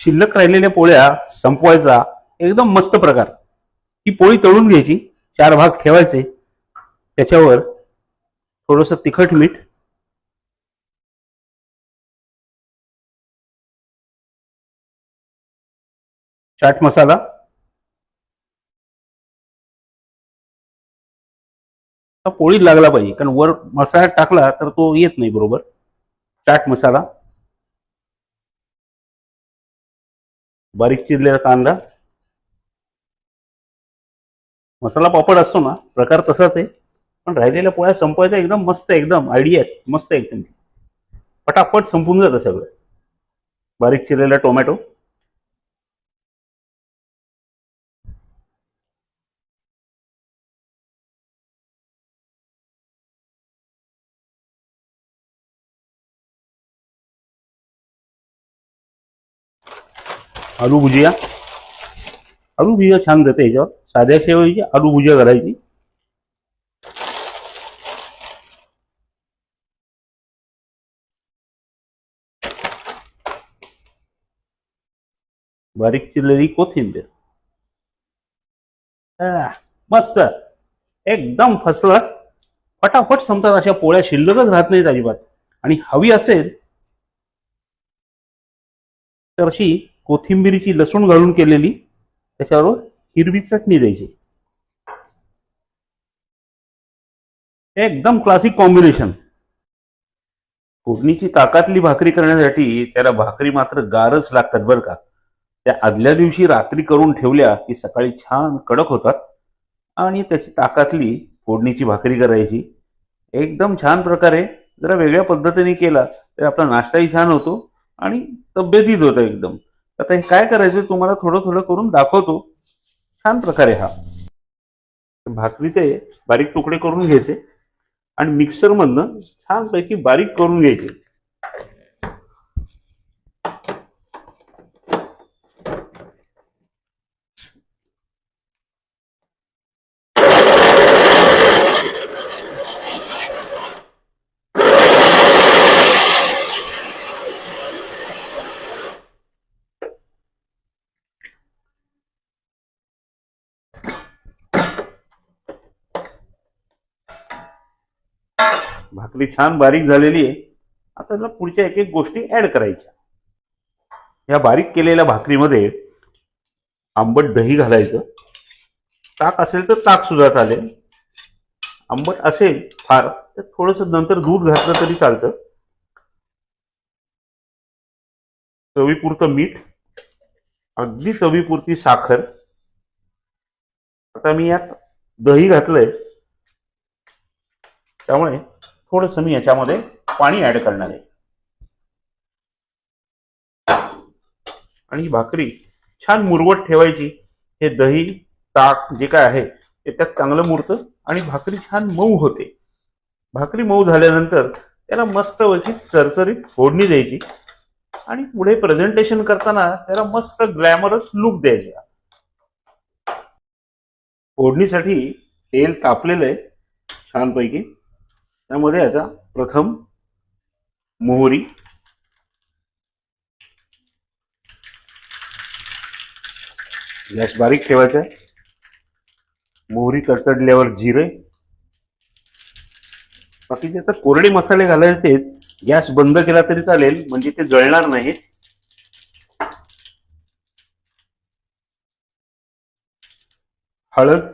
शिल्लक राहिलेल्या पोळ्या संपवायचा एकदम मस्त प्रकार. ही पोळी तळून घ्यायची चार भाग ठेवायचे. त्याच्यावर थोडस तिखट मीठ चाट मसाला हा पोळीत लागला पाहिजे. कारण वर मसाला टाकला तर तो येत नाही बरोबर. चाट मसाला. बारीक चिरलेला कांदा. मसाला पापड असतो ना प्रकार तसाच आहे. पण राहिलेल्या पोळ्या संपवायचा एकदम मस्त एकदम आयडिया आहे. मस्त एकदम. पटापट संपून जातं सगळं. बारीक चिरलेला टोमॅटो. आलू भुजिया। आलू भुजिया छान देते याच्यावर. साध्या शेवईची आलू भुजिया करायची. बारीक चिरलेली कोथिंबीर. मस्त. एकदम फसलास. फटाफट संपतात अशा पोळ्या शिल्लकच राहत नाहीत अजिबात. आणि हवी असेल तर अशी कोथिंबीरीची लसूण घालून केलेली त्याच्यावर हिरवी चटणी द्यायची. एकदम क्लासिक कॉम्बिनेशन फोडणीची ताकातली भाकरी करण्यासाठी त्याला भाकरी मात्र गारच लागतात बरं का. त्या आदल्या दिवशी रात्री करून ठेवल्या की सकाळी छान कडक होतात. आणि त्याची ताकातली फोडणीची भाकरी करायची. एकदम छान प्रकारे जरा वेगळ्या पद्धतीने केला तर आपला नाश्ताही छान होतो आणि तब्येतीत होतं एकदम. आता हे काय करायचं तुम्हाला थोडं थोडं करून दाखवतो. छान प्रकारे हा. भाकरीचे बारीक तुकडे करून घ्यायचे आणि मिक्सरमधनं छानपैकी बारीक करून घ्यायचे. भाकरी छान बारीक झालेली आहे. आता त्याला पुढच्या एक एक गोष्टी ऍड करायच्या. या बारीक केलेल्या भाकरीमध्ये आंबट दही घालायचं. ताक असेल तर ताक सुद्धा चालेल. आंबट असेल फार तर थोडस नंतर दूध घातलं तरी चालतं. चवीपुरतं मीठ अगदी चवीपुरती साखर. आता मी यात दही घातलंय. त्यामुळे थोडस मी याच्यामध्ये पाणी ऍड करणार आहे. आणि ही भाकरी छान मुरवट ठेवायची. हे दही ताक जे काय आहे ते त्यात चांगलं मुरतं आणि भाकरी छान मऊ होते. भाकरी मऊ झाल्यानंतर त्याला मस्त वशी चरचरीत फोडणी द्यायची आणि पुढे प्रेझेंटेशन करताना त्याला मस्त ग्लॅमरस लुक द्यायचा. फोडणीसाठी तेल तापलेलं आहे छानपैकी. त्यामध्ये आता प्रथम मोहरी. गॅस बारीक ठेवायचा आहे. मोहरी तडतडल्यावर जिरे. बाकीचे आता कोरडे मसाले घालायचे गॅस बंद केला तरी चालेल म्हणजे ते जळणार नाहीत. हळद.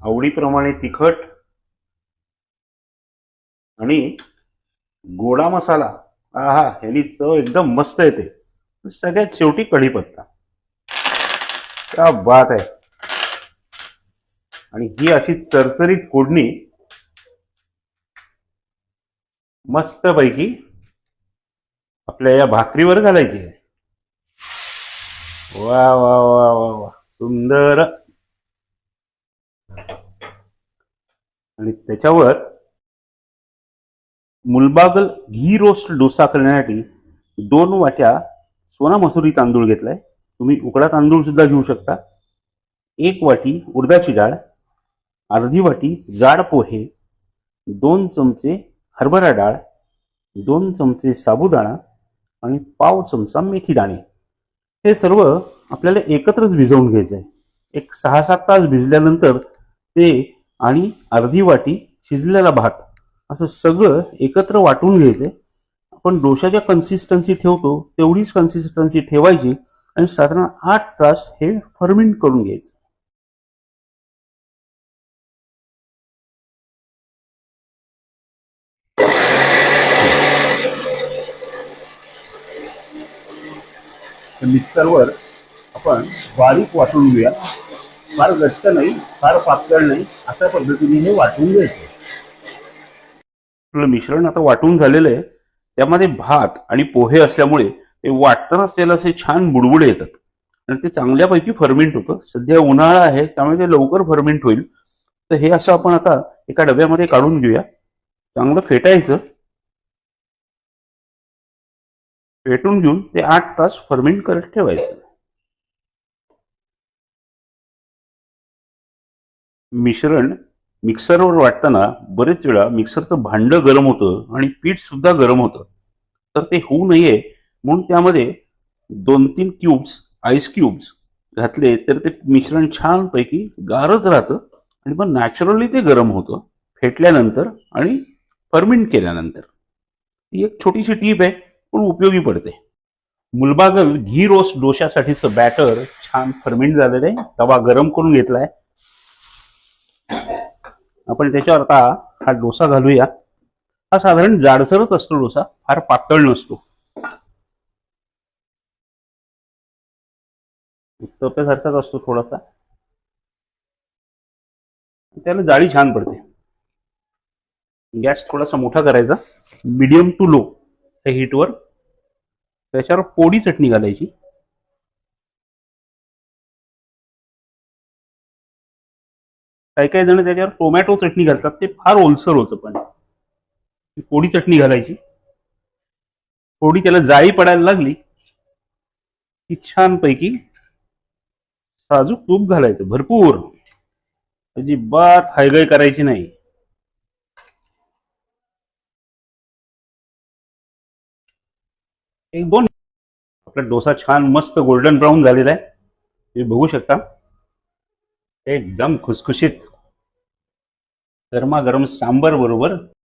आवडीप्रमाणे तिखट. आणि गोडा मसाला आहा ह्यानी चव एकदम मस्त येते. सगळ्यात शेवटी कढीपत्ता. क्या बात आहे. आणि ही अशी चरचरीत फोडणी मस्त पैकी आपल्या या भाकरीवर घालायची आहे. वा वा वा वा वा. सुंदर. आणि त्याच्यावर मुलबागल घी रोस्ट डोसा करण्यासाठी दोन वाट्या सोना मसुरी तांदूळ घेतलाय. तुम्ही उकडा तांदूळ सुद्धा घेऊ शकता. एक वाटी उडदाची डाळ अर्धी वाटी जाड पोहे दोन चमचे हरभरा डाळ दोन चमचे साबुदाणा आणि पाव चमचा मेथी दाणे. हे सर्व आपल्याला एकत्रच भिजवून घ्यायचं आहे एक सहा सात तास भिजल्यानंतर ते आणि अर्धी वाटी शिजलेला भात असं सगळं एकत्र वाटून घ्यायचंय आपण डोशाच्या कन्सिस्टन्सी ठेवतो तेवढीच कन्सिस्टन्सी ठेवायची आणि साधारण आठ तास हे फर्मेंट करून घ्यायचं. मिक्सरवर आपण बारीक वाटून घेऊया. फार घट्ट नाही फार पातळ नाही अशा पद्धतीने हे वाटून घ्यायचं. आपलं मिश्रण आता वाटून झालेलं आहे त्यामध्ये भात आणि पोहे असल्यामुळे ते वाटतानाच त्याला असे छान बुडबुडे येतात. आणि ते चांगल्यापैकी फर्मेंट होतं. सध्या उन्हाळा आहे त्यामुळे ते लवकर फर्मेंट होईल. तर हे असं आपण आता एका डब्यामध्ये काढून घेऊया. चांगलं फेटायचं. फेटून घेऊन ते आठ तास फर्मेंट करत ठेवायचं. मिश्रण मिक्सरवर वाटताना बरेच वेळा मिक्सरचं भांडं गरम होतं आणि पीठ सुद्धा गरम होतं. तर ते होऊ नये म्हणून त्यामध्ये दोन तीन क्यूब्स आईस क्यूब्स घातले तर ते मिश्रण छानपैकी गारच राहतं आणि मग नॅचरली ते गरम होतं फेटल्यानंतर आणि फर्मिंट केल्यानंतर. ही एक छोटीशी टीप आहे पण उपयोगी पडते. मुलबागल घी रोस्ट डोशासाठीचं बॅटर छान फर्मेंट झालेलं आहे तवा गरम करून घेतलाय. आपण त्याच्यावर आता हा डोसा घालूया. हा साधारण जाडसरच असतो डोसा फार पातळ नसतो. उत्तप्यासारखाच असतो थोडासा. त्याला जाळी छान पडते. गॅस थोडासा मोठा करायचा. मीडियम टू लो त्या हीटवर त्याच्यावर पोडी चटणी घालायची. काही काही जण त्याच्यावर टोमॅटो चटणी घालतात. ते फार ओलसर होतं पण. थोडी पोडी चटणी घालायची. थोडी त्याला जाळी पडायला लागली की छानपैकी साजूक तूप घालायचं. भरपूर. अजिबात हायगाय करायची नाही. एक दोन आपला डोसा छान मस्त गोल्डन ब्राऊन झालेला आहे. तुम्ही बघू शकता. एकदम खुसखुशीत. गरमागरम सांबर बरोबर